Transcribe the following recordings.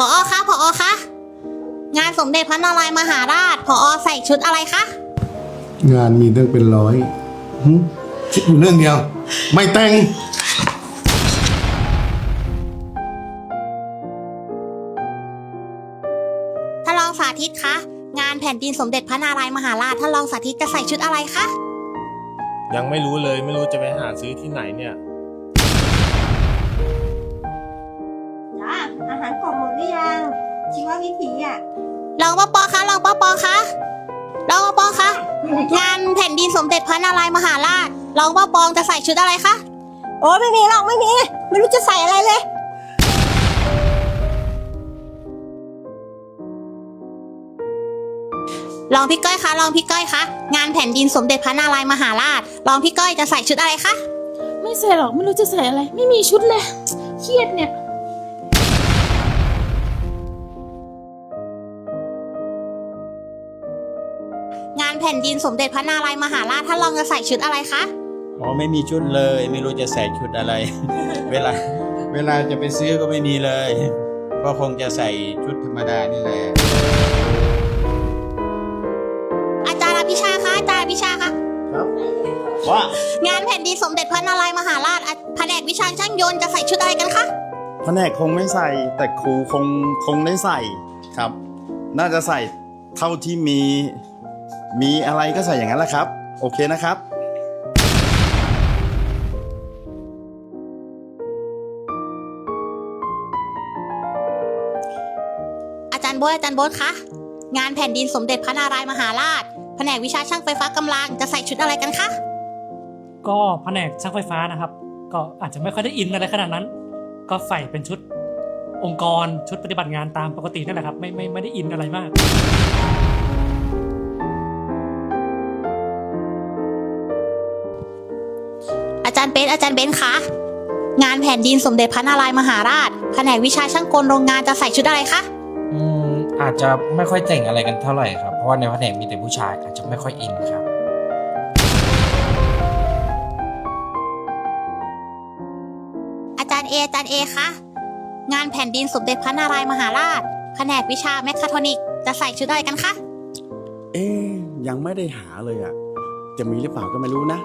พอคะพอคะงานสมเด็จพระนารายณ์มหาราชพอใส่ชุดอะไรคะงานมีตั้งเป็นร้อยหึคิดอยู่เรื่องเดียว ไม่แต่ง ท่านรองสาธิตคะงานแผ่นดินสมเด็จพระนารายณ์มหาราชท่านรองสาธิตจะใส่ชุดอะไรคะ ยังไม่รู้เลยไม่รู้จะไปหาซื้อที่ไหนเนี่ย หารกล่องหมดหรือยังชีววิถีอะรองปอปอคะรองปอปอคะรองปอปอคะงานแผ่นดินสมเด็จพระนารายณ์มหาราชรองปอปองจะใส่ชุดอะไรคะโอ้ยไม่มีหรอกไม่มีไม่รู้จะใส่อะไรเลยรองพี่ก้อยคะรองพี่ก้อยคะงานแผ่นดินสมเด็จพระนารายณ์มหาราชรองพี่ก้อยจะใส่ชุดอะไรคะไม่ใส่หรอกไม่รู้จะใส่อะไร ไม่มีชุดเลยเครียดเนี่ยานแผ่นดินสมเด็จพระนารายณ์มหาราชท่านรองจะใส่ชุดอะไรคะ อ๋อไม่มีชุดเลย ไม่รู้จะใส่ชุดอะไร เวลาเวลาจะไปซื้อก็ไม่มีเลย ก็คงจะใส่ชุดธรรมดานี่แหละ อาจารย์อภิชาคะอาจารย์อภิชาคะว่างานแผ่นดินสมเด็จพระนารายณ์มหาราชอะแผนกวิชาช่างยนต์จะใส่ชุดอะไรกันคะ แผนกคงไม่ใส่ แต่ครูคงคงได้ใส่ครับ น่าจะใส่เท่าที่มี มีอะไรก็ใส่อย่างนั้นแหละครับ โอเคนะครับอาจารย์โบ๊ทอาจารย์โบ๊ทคะงานแผ่นดินสมเด็จพระนารายณ์มหาราช แผนกวิชาช่างไฟฟ้ากำลังจะใส่ชุดอะไรกันคะก็แผนกช่างไฟฟ้านะครับ ก็อาจจะไม่ค่อยได้อินอะไรขนาดนั้น ก็ใส่เป็นชุดองค์กรชุดปฏิบัติงานตามปกตินั่นแหละครับ ไม่ไม่ไม่ได้อินอะไรมาก จารย์เบนอาจารย์เบนคะงานแผ่นดินสมเด็จพระนารายณ์มหาราชแผนกวิชาช่างกลโรงงานจะใส่ชุดอะไรคะอืมอาจจะไม่ค่อยแต่งอะไรกันเท่าไหร่ครับ เพราะว่าในแผนกมีแต่ผู้ชายอาจจะไม่ค่อยอินครับ อาจารย์เออาจารย์เอคะงานแผ่นดินสมเด็จพระนารายณ์มหาราชแผนกวิชาแมคคาทรอนิกจะใส่ชุดอะไรกันคะเอ๊ยยังไม่ได้หาเลยอะ จะมีหรือเปล่าก็ไม่รู้นะ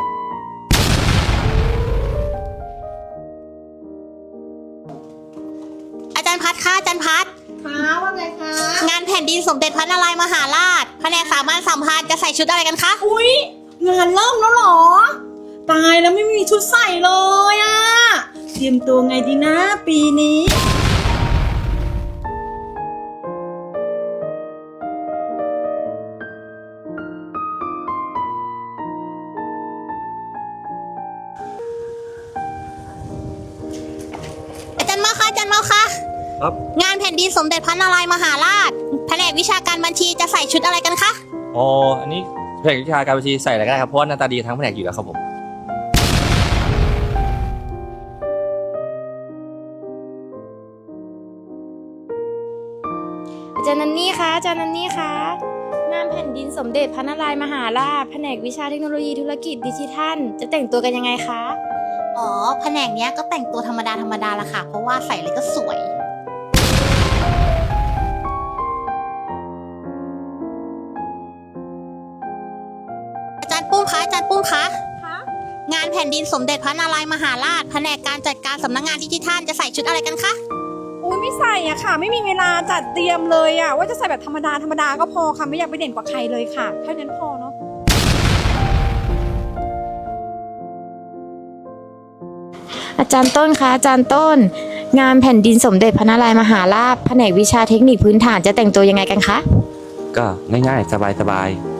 จารย์พัดคะอาจารย์พัดคะว่าไงคะงานแผ่นดินสมเด็จพระนารายณ์มหาราชแผนกสามัญสัมพันธ์จะใส่ชุดอะไรกันคะอุ๊ยงานเริ่มแล้วเหรอ ตายแล้วไม่มีชุดใส่เลยอะเตรียมตัวไงดีนะปีนี้อาจารย์เมาคะอาจารย์เมาคะ ครับ งานแผ่นดินสมเด็จพระนารายณ์มหาราช แผนกวิชาการบัญชีจะใส่ชุดอะไรกันคะ อ๋อ อันนี้แผนกวิชาการบัญชีใส่อะไรก็ได้ครับ เพราะว่าหน้าตาดีทั้งแผนกอยู่แล้วครับผม อาจารย์นันนี่คะอาจารย์นันนี่คะงานแผ่นดินสมเด็จพระนารายณ์มหาราช แผนกวิชาเทคโนโลยีธุรกิจดิจิทัล จะแต่งตัวกันยังไงคะ อ๋อ แผนกเนี้ยก็แต่งตัวธรรมดาธรรมดาละค่ะ เพราะว่าใส่เลยก็สวย ปุ้มคะอาจารย์ปุ้มคะ คะงานแผ่นดินสมเด็จพระนารายณ์มหาราชแผนกการจัดการสำนักงานดิจิทัลจะใส่ชุดอะไรกันคะ อุ้ยไม่ใส่อะค่ะ ไม่มีเวลาจัดเตรียมเลยอะว่าจะใส่แบบธรรมดาธรรมดาก็พอค่ะไม่อยากไปเด่นกว่าใครเลยค่ะแค่นั้นพอเนาะอาจารย์ต้นคะอาจารย์ต้น งานแผ่นดินสมเด็จพระนารายณ์มหาราชแผนกวิชาเทคนิคพื้นฐานจะแต่งตัวยังไงกันคะ ก็ง่ายๆ สบายพี่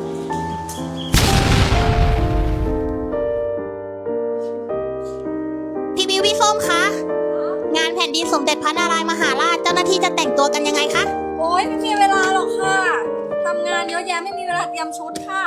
ดินสมเด็จพระนารายณ์มหาราชเจ้าหน้าที่จะแต่งตัวกันยังไงคะ โอ้ยไม่มีเวลาหรอกค่ะ ทำงานเยอะแยะไม่มีเวลาเตรียมชุดค่ะ